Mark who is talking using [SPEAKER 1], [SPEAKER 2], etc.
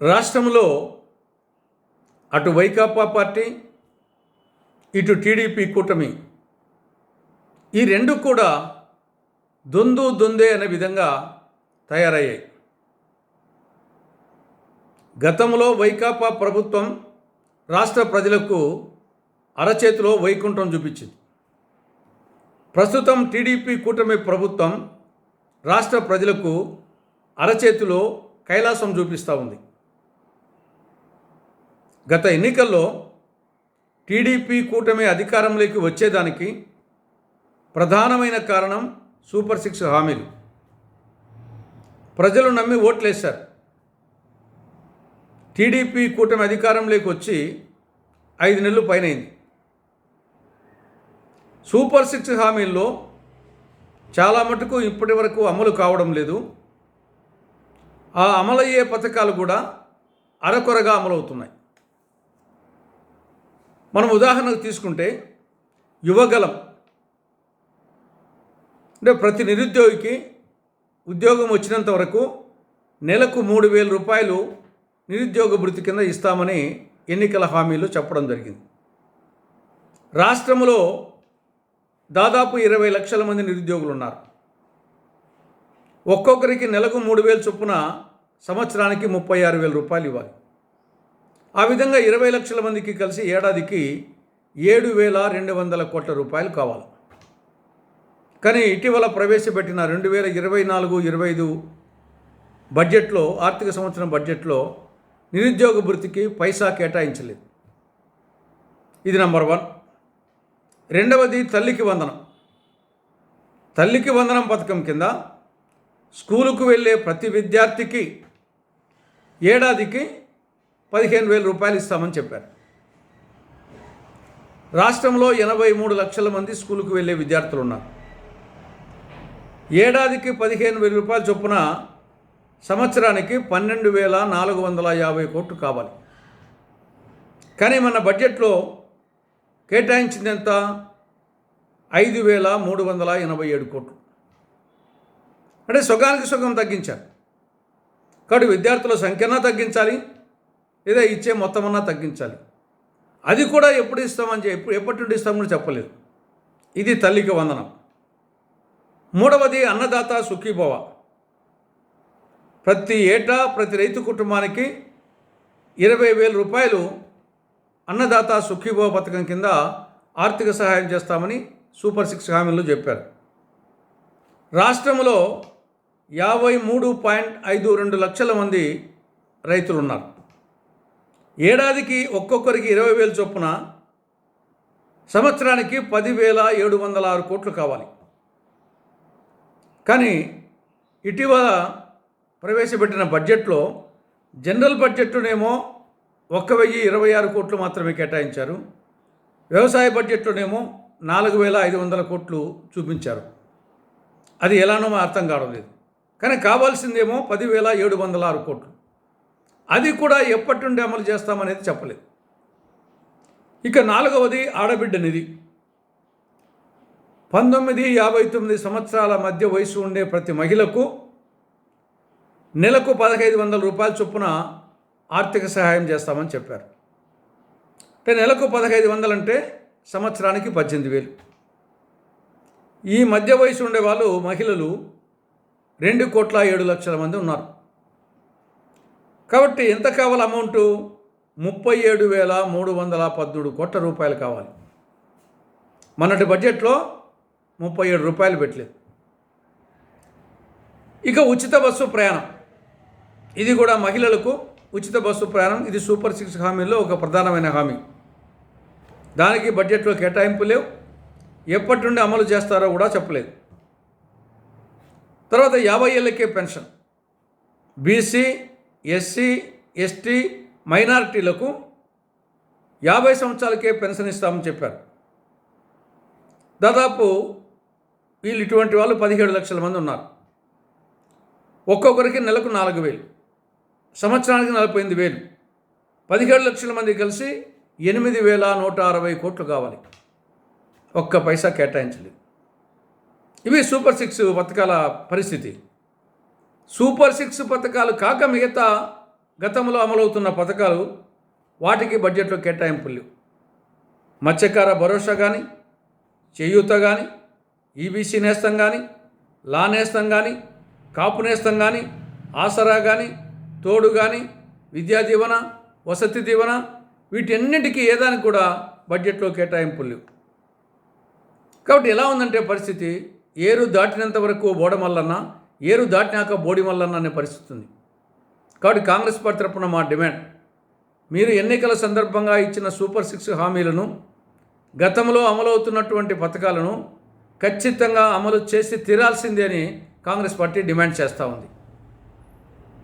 [SPEAKER 1] రాష్ట్రంలో అటు వైకాపా పార్టీ ఇటు టీడీపీ కూటమి ఈ రెండు కూడా దొందు దొందే అనే విధంగా తయారయ్యాయి. గతంలో వైకాపా ప్రభుత్వం రాష్ట్ర ప్రజలకు అరచేతిలో వైకుంఠం చూపించింది. ప్రస్తుతం టీడీపీ కూటమి ప్రభుత్వం రాష్ట్ర ప్రజలకు అరచేతిలో కైలాసం చూపిస్తూ ఉంది. గత ఎన్నికల్లో టీడీపీ కూటమి అధికారంలోకి వచ్చేదానికి ప్రధానమైన కారణం సూపర్ సిక్స్ హామీలు. ప్రజలు నమ్మి ఓట్లేశారు. టీడీపీ కూటమి అధికారంలోకి వచ్చి ఐదు నెలలు పైనైంది. సూపర్ సిక్స్ హామీల్లో చాలా మటుకు ఇప్పటి వరకు అమలు కావడం లేదు. ఆ అమలయ్యే పథకాలు కూడా అరకొరగా అమలవుతున్నాయి. మనం ఉదాహరణకు తీసుకుంటే యువగలం. అంటే ప్రతి నిరుద్యోగికి ఉద్యోగం వచ్చినంత వరకు నెలకు మూడు వేల రూపాయలు నిరుద్యోగ భృతి కింద ఇస్తామని ఎన్నికల హామీలు చెప్పడం జరిగింది. రాష్ట్రంలో దాదాపు ఇరవై లక్షల మంది నిరుద్యోగులు ఉన్నారు ఒక్కొక్కరికి నెలకు మూడు వేలు చొప్పున సంవత్సరానికి ముప్పై ఆరు వేల రూపాయలు ఇవ్వాలి. ఆ విధంగా ఇరవై లక్షల మందికి కలిసి ఏడాదికి ఏడు వేల రెండు వందల కోట్ల రూపాయలు కావాలి. కానీ ఇటీవల ప్రవేశపెట్టిన రెండు వేల ఇరవై నాలుగు ఇరవై ఐదు బడ్జెట్లో ఆర్థిక సంవత్సరం బడ్జెట్లో నిరుద్యోగ భృతికి పైసా కేటాయించలేదు. ఇది నెంబర్ వన్. రెండవది తల్లికి వందనం. తల్లికి వందనం పథకం కింద స్కూలుకు వెళ్ళే ప్రతి విద్యార్థికి ఏడాదికి పదిహేను వేల రూపాయలు ఇస్తామని చెప్పారు. రాష్ట్రంలో ఎనభై మూడు లక్షల మంది స్కూలుకు వెళ్ళే విద్యార్థులు ఉన్నారు. ఏడాదికి పదిహేను వేల రూపాయల చొప్పున సంవత్సరానికి పన్నెండు వేల నాలుగు వందల యాభై కోట్లు కావాలి. కానీ మన బడ్జెట్లో కేటాయించింది ఎంత ఐదు వేల మూడు వందల ఎనభై ఏడు కోట్లు. అంటే సుఖానికి సుఖం తగ్గించారు కాబట్టి విద్యార్థుల సంఖ్యన తగ్గించాలి. లేదా ఇచ్చే మొత్తమన్నా తగ్గించాలి. అది కూడా ఎప్పుడు ఇస్తామని చెప్పి ఎప్పటి నుండి ఇస్తామని చెప్పలేదు. ఇది తల్లికి వందనం. మూడవది అన్నదాత సుఖీభవ. ప్రతి ఏటా ప్రతి రైతు కుటుంబానికి ఇరవై వేల రూపాయలు అన్నదాత సుఖీభవ పథకం కింద ఆర్థిక సహాయం చేస్తామని సూపర్ సిక్స్ హామీలు చెప్పారు. రాష్ట్రంలో యాభై మూడు పాయింట్ ఐదు రెండు లక్షల మంది రైతులు ఉన్నారు ఏడాదికి ఒక్కొక్కరికి ఇరవై వేలు చొప్పున సంవత్సరానికి పదివేల ఏడు వందల ఆరు కోట్లు కావాలి. కానీ ఇటీవల ప్రవేశపెట్టిన బడ్జెట్లో జనరల్ బడ్జెట్లోనేమో ఒక్క వెయ్యి ఇరవై ఆరు కోట్లు మాత్రమే కేటాయించారు. వ్యవసాయ బడ్జెట్లోనేమో నాలుగు వేల ఐదు వందల కోట్లు చూపించారు. అది ఎలానో అర్థం కావడం లేదు. కానీ కావాల్సిందేమో పదివేల ఏడు వందల ఆరు కోట్లు. అది కూడా ఎప్పటి నుండి అమలు చేస్తామనేది చెప్పలేదు. ఇక నాలుగవది ఆడబిడ్డ నిధి. పంతొమ్మిది యాభై తొమ్మిది సంవత్సరాల మధ్య వయసు ఉండే ప్రతి మహిళకు నెలకు పదహైదు వందల రూపాయల చొప్పున ఆర్థిక సహాయం చేస్తామని చెప్పారు. అంటే నెలకు పదహైదు వందలు అంటే సంవత్సరానికి పద్దెనిమిది వేలు. ఈ మధ్య వయసు ఉండే వాళ్ళు మహిళలు రెండు కోట్ల ఏడు లక్షల మంది ఉన్నారు. కాబట్టి ఎంత కావాలి అమౌంటు? ముప్పై ఏడు వేల మూడు వందల పద్మూడు కోట్ల రూపాయలు కావాలి. మొన్నటి బడ్జెట్లో ముప్పై ఏడు రూపాయలు పెట్టలేదు. ఇక ఉచిత బస్సు ప్రయాణం. ఇది కూడా మహిళలకు ఉచిత బస్సు ప్రయాణం. ఇది సూపర్ సిక్స్ హామీల్లో ఒక ప్రధానమైన హామీ. దానికి బడ్జెట్లో కేటాయింపు లేవు. ఎప్పటి నుండి అమలు చేస్తారో కూడా చెప్పలేదు. తర్వాత యాభై ఏళ్ళకే పెన్షన్. బీసీ ఎస్సీ ఎస్టీ మైనారిటీలకు యాభై సంవత్సరాలకే పెన్షన్ ఇస్తామని చెప్పారు. దాదాపు వీళ్ళు ఇటువంటి వాళ్ళు పదిహేడు లక్షల మంది ఉన్నారు. ఒక్కొక్కరికి నెలకు నాలుగు వేలు సంవత్సరానికి నలభై ఎనిమిది వేలు. పదిహేడు లక్షల మంది కలిసి ఎనిమిది వేల నూట అరవై కోట్లు కావాలి. ఒక్క పైసా కేటాయించలేదు. ఇవి సూపర్ సిక్స్ పథకాల పరిస్థితి. సూపర్ సిక్స్ పథకాలు కాక మిగతా గతంలో అమలవుతున్న పథకాలు వాటికి బడ్జెట్లో కేటాయింపులు లేవు. మత్స్యకార భరోసా కానీ చేయూత కానీ ఈబీసీ నేస్తం కానీ లా నేస్తం కానీ కాపు నేస్తం కానీ ఆసరా కానీ తోడు కానీ విద్యా దీవెన వసతి దీవెన వీటన్నిటికీ ఏదానికి కూడా బడ్జెట్లో కేటాయింపులు లేవు. కాబట్టి ఎలా ఉందంటే పరిస్థితి? ఏరు దాటినంత వరకు బోడమల్లన్న ఏరు దాటినాక బోడి వల్లన్న అనే పరిస్థితి ఉంది. కాబట్టి కాంగ్రెస్ పార్టీ తరపున మా డిమాండ్. మీరు ఎన్నికల సందర్భంగా ఇచ్చిన సూపర్ సిక్స్ హామీలను గతంలో అమలవుతున్నటువంటి పథకాలను ఖచ్చితంగా అమలు చేసి తీరాల్సిందే అని కాంగ్రెస్ పార్టీ డిమాండ్ చేస్తూ ఉంది.